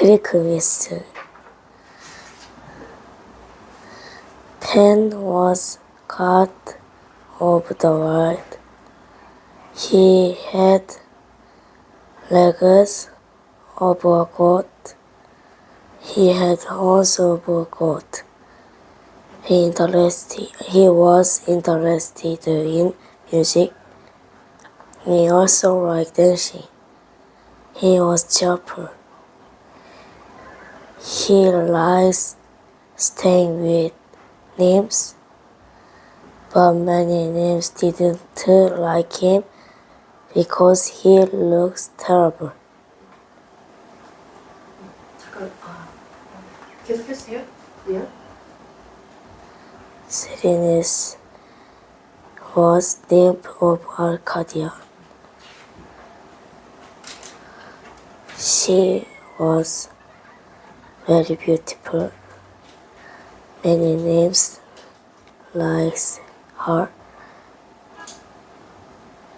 그리크 미스 Pan was god of the world. He had legs of a goat. He had horns of a goat. He interested. He was interested in music. He also liked dancing. He was cheerful. He likes staying with nymphs, but many nymphs didn't like him because he looks terrible. 잠깐, 아, 계속 해주세요. 미안. Serenus was nymph of Arcadia. She was very beautiful. Many names likes her.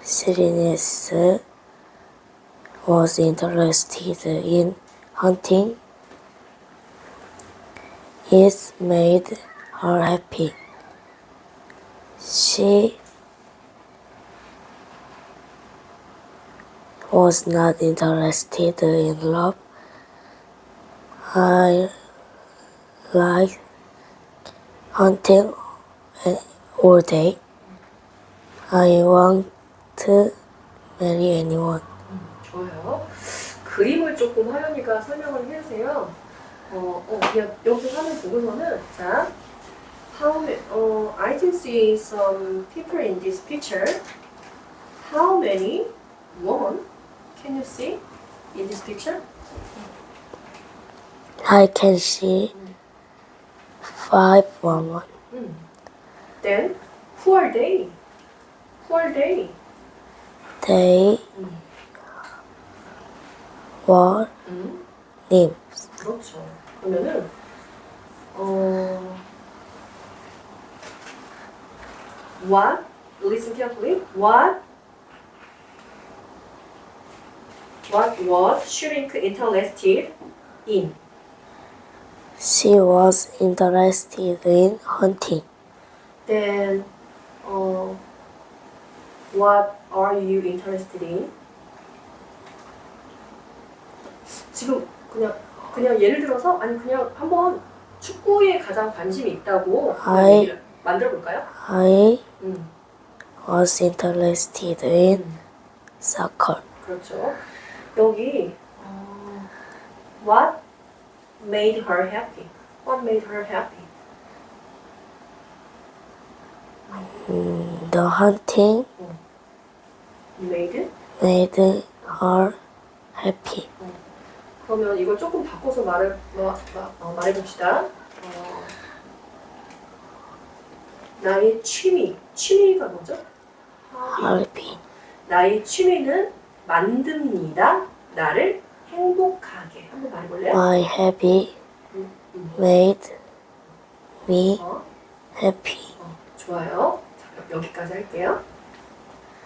Serenus was interested in hunting. It made her happy. She was not interested in love. I like hunting all day. I want to marry anyone. 좋아요. 그림을 조금 하연이가 설명을 해주세요. 어, 어, 그냥 여기서 화면 보고서는 자, how 어, I can see some people in this picture. How many? One. Can you see in this picture? I can see five women. 음. Then who are they? Who are they? They 음. were 음. nymphs. 그렇죠. 그러면은 어 what listen carefully what what was shrink interested in She was interested in hunting. then 어 what are you interested in 지금 그냥 그냥 예를 들어서 아니 그냥 한번 축구에 가장 관심이 있다고 그냥. 얘기를 만들어 볼까요? I 음. was interested in 음. soccer. 그렇죠. 여기 어, What made her happy? What made her happy? The hunting Made? made her happy. 그러면 이걸 조금 바꿔서 말해 마, 마, 어, 말해봅시다. 어, 나의 취미, 취미가 뭐죠? Happy. 나의 취미는 만듭니다. 나를 행복하게. 한번 말해볼래요? My hobby 음, 음. made me 어, happy. 어, 좋아요. 자, 그럼 여기까지 할게요.